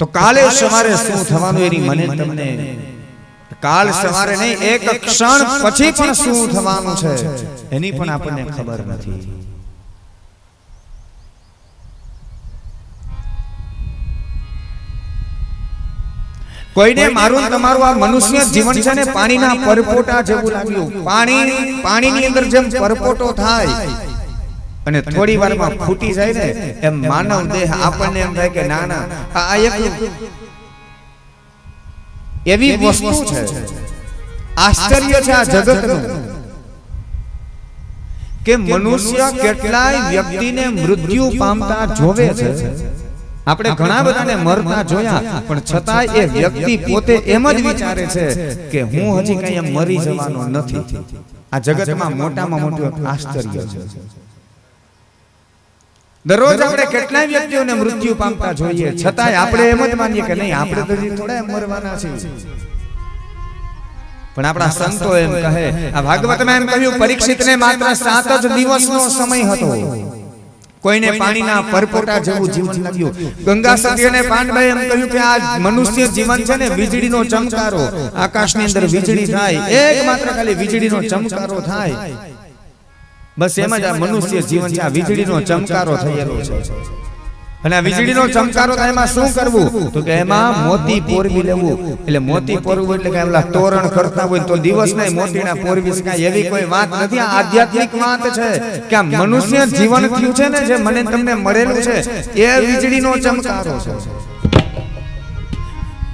તો કાલે સવારે શું થવાનું એની મને તમને કાલ સવારે નહીં એક ક્ષણ પછી પણ શું થવાનું છે? એની પણ આપણને ખબર નથી. કોઈને મારું તમારું આ મનુષ્ય જીવન છે ને પાણીના પરપોટા જેવું લાગ્યું. પાણી પાણીની અંદર જેમ પરપોટો થાય અને થોડી વારમાં ફૂટી જાય ને એમ માનવ દેહ આપણને એમ થાય કે ના ના આ એક એવી વસ્તુ છે. આશ્ચર્ય છે આ જગતનું. કે મનુષ્ય કેટલાય વ્યક્તિને મૃત્યુ પામતા જોવે છે. આપણે ઘણા બધાને મરતા જોયા પણ છતાંય એ વ્યક્તિ પોતે એમ જ વિચારે છે કે હું હજી કઈ મરી જવાનો નથી. આ જગતમાં મોટામાં મોટું આશ્ચર્ય છે. દરરોજ આપણે કેટલાય વ્યક્તિઓને મૃત્યુ પામતા જોઈએ. છતાંય આપણે એમ જ માનીએ કે નહીં આપણે તો થોડા મરવાના છે પણ આપણા સંતો એમ કહે આ ભાગવતમાં એમ કહ્યું પરીક્ષિતને માત્ર સાત જ દિવસનો સમય હતો. કોઈને પાણીના પરપોટા જેવું જીવન લાગ્યું. ગંગા સતી અને પાંડભાઈ એમ કહ્યું કે આ મનુષ્ય જીવન છે ને વીજળીનો ચમકારો. આકાશની અંદર વીજળી થાય. એક માત્ર ખાલી વીજળીનો ચમકારો થાય. બસ એમ જ આ મનુષ્ય જીવન છે આ વીજળીનો ચમકારો થયેલો છે. અને આ વીજળીનો ચમકારો થાય એમાં શું કરવું? તો કે એમાં મોતી પોરવી લેવું. એટલે મોતી પોરવું એટલે કે એમલા તોરણ કરતા હોય તો દિવસ નહીં મોતીના પોરવી શકાય એવી કોઈ વાત નથી આ આધ્યાત્મિક વાત છે. કે આ મનુષ્ય જીવન થયું છે ને જે મને તમને મળેલું છે એ વીજળીનો ચમકારો છે.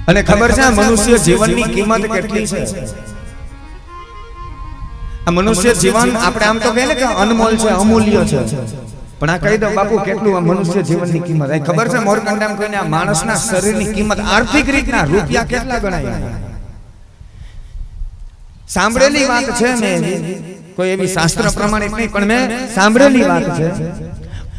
અને ખબર છે મનુષ્ય જીવનની કિંમત કેટલી છે? આ મનુષ્ય જીવન આપણે આમ તો કહે ને કે અનમોલ છે અમૂલ્ય છે. પણ આ કહી દો બાપુ કેટલું આ મનુષ્ય જીવનની કિંમત? ખબર છે મોરકંડામ કોઈને? આ માણસના શરીરની કિંમત આર્થિક રીતના રૂપિયા કેટલા ગણાય? સાંભળેલી વાત છે મેં કોઈ એવી શાસ્ત્ર પ્રમાણિત નહીં પણ મેં સાંભળેલી વાત છે.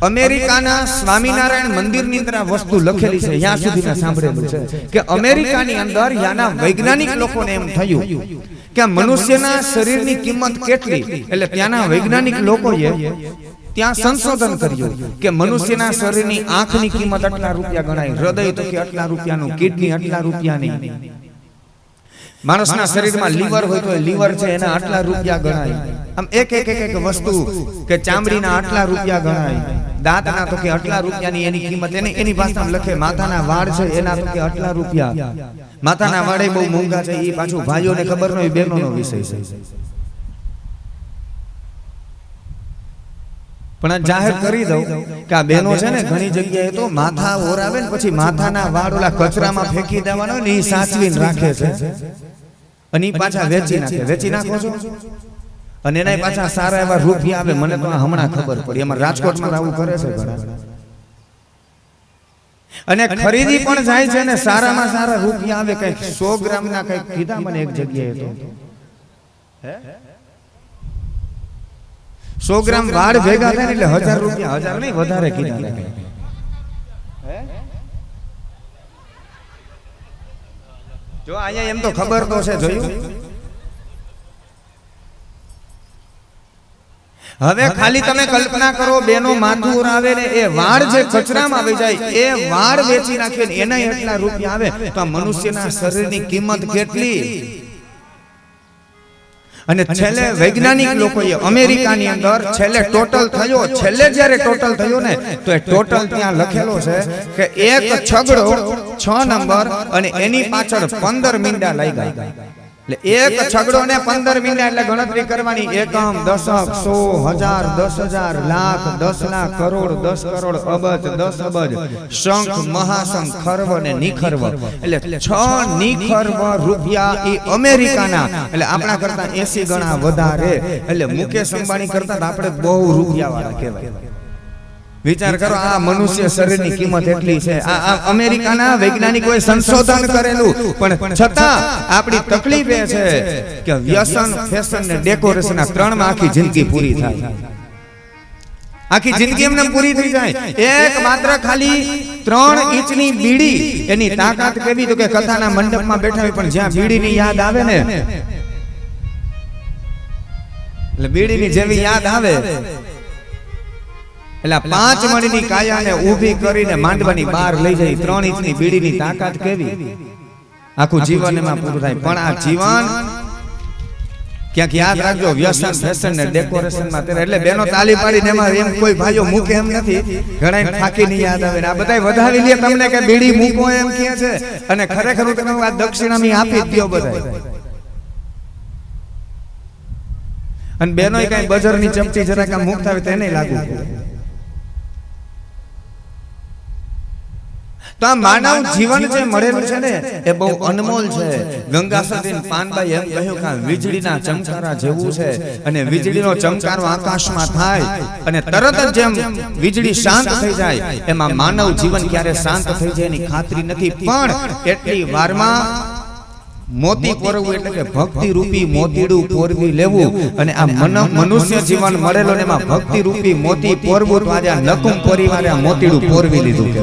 અમેરિકાના સ્વામિનારાયણ મંદિરની અંદર આ વસ્તુ લખેલી છે ત્યાં સુધી સાંભળેલું છે. કે અમેરિકાની અંદર યાના વૈજ્ઞાનિક લોકોને એમ થયું કે મનુષ્યના શરીરની કિંમત કેટલી? એટલે ત્યાંના વૈજ્ઞાનિક લોકોએ ત્યાં સંશોધન કર્યું કે મનુષ્યના શરીરની આંખની કિંમત આટલા રૂપિયા ગણાય હૃદય તો કે આટલા રૂપિયાનું કિડની આટલા રૂપિયાની. માણસના શરીરમાં લીવર હોય તો લીવર છે એના આટલા રૂપિયા ગણાય. આમ એક એક એક એક વસ્તુ કે ચામડીના આટલા રૂપિયા ગણાય. દાંતના તો કે આટલા રૂપિયાની એની કિંમત એની એની ભાષામાં લખે માથાના વાળ છે એના તો કે આટલા રૂપિયા. માથાના વાળે બહુ મોંઘા છે એ પાછું ભાઈઓને ખબર ન હોય બહેનોનો વિષય છે. પણ આ જાહેર કરી દઉં કે આ બહેનો છે ને ઘણી જગ્યાએ તો માથા ઓરાવે ને પછી માથાના વાળ ઓલા કચરામાં ફેંકી દેવાનો ને એ સાચવીને રાખે છે. અને પાછા વેચી નાખે. વેચી નાખો છો? અને એના પાછા સારા એવા રૂપિયા આવે મને તો હમણાં ખબર પડી. અમારે રાજકોટમાં આવું કરે છે ઘણા. અને ખરીદી પણ જાય છે ને સારામાં સારા રૂપિયા આવે કંઈક સો ગ્રામ ના કંઈક કીધા મને એક જગ્યાએ તો. સો ગ્રામ વાળ ભેગા થાય એટલે હજાર રૂપિયા હજાર નહીં વધારે કીધા જો અહીંયા એમ તો ખબર તો છે જોયું? હવે ખાલી તમે કલ્પના કરો બેનો માથું આવે ને એ વાળ જે કચરામાં આવી જાય એ વાળ વેચી નાખે ને એના એટલા રૂપિયા આવે તો આ મનુષ્યના શરીરની કિંમત કેટલી? અને છેલ્લે વૈજ્ઞાનિક લોકોએ અમેરિકાની અંદર છેલ્લે ટોટલ થયો. છેલ્લે જ્યારે ટોટલ થયો ને તો એ ટોટલ ત્યાં લખેલો છે કે એક છગડો છ નંબર અને એની પાછળ પંદર મીંડા લાગ્યા. એટલે એક છગડો ને પંદર મિનિટ એટલે ગણતરી કરવાની. એકમ દશક સો હજાર, દસ હજાર, લાખ, દસ લાખ, કરોડ, દસ કરોડ, અબજ, દસ અબજ, શંખ, મહાશંખ, ખર્વ ને નિખર્વ. એટલે છ નિખર્વ રૂપિયા એ અમેરિકાના. એટલે આપણા કરતા એસી ગણા વધારે. એટલે મુકેશ અંબાણી કરતા આપણે બહુ રૂપિયા વાળા કહેવાય. વિચાર કરો આ મનુષ્ય શરીરની કિંમત એટલી છે. આ અમેરિકાના વૈજ્ઞાનિકોએ સંશોધન કરેલું. પણ છતાં આપણી તકલીફ એ છે કે વ્યસન ફેશન ને ડેકોરેશન આ ત્રણમાં આખી જિંદગી પૂરી થાય. આખી જિંદગી એમને પૂરી થઈ જાય. એક માત્ર ખાલી ત્રણ ઇંચની બીડી એની તાકાત કેવી? તો કે કથાના મંડપમાં બેઠા હોય પણ જ્યાં બીડીની યાદ આવે ને. એટલે બીડીની જેવી યાદ આવે. એટલે પાંચ મણની કાયાને ઊભી કરીને માંડવાની બહાર લઈ જઈ ત્રણ ઇંચની બીડીની તાકાત કેવી? આખું જીવન એમાં પૂરું થાય. પણ આ જીવન ક્યાંક યાદ રાખજો વ્યસન ફેશન ને ડેકોરેશનમાં ત્યારે એટલે બેનો તાલી પાડીને એમાં એમ કોઈ ભાઈઓ મૂકે એમ નથી. ઘણા થાકી નહીં યાદ આવે આ બધા વધાવી લે તમને કે બીડી મૂકો એમ કહે છે. અને ખરેખર હું તમે આ દક્ષિણામી આપી જ દો બધા અને બેનો કઈ બજારની ચમચી જરાક મુકતા હોય તો એને લાગુ તો આ માનવ જીવન જે મળેલું છે ને એ બહુ અનમોલ છે. ગંગા સતીન પાનબાઈ એમ કહ્યું કે વીજળીના ચમકારા જેવું છે અને વીજળીનો ચમકારો આકાશમાં થાય અને તરત જ જેમ વીજળી શાંત થઈ જાય એમાં માનવ જીવન ક્યારે શાંત થઈ જાય એની ખાતરી નથી. પણ એટલી વારમાં મોતી કોરવું એટલે કે ભક્તિ રૂપી મોતીડું પોરવી લેવું. અને આ મન- મનુષ્ય જીવન મળેલો એમાં ભક્તિ રૂપી મોતી પોરવું તો આજે નકુમ પરિવારે મોતીડું પોરવી લીધું.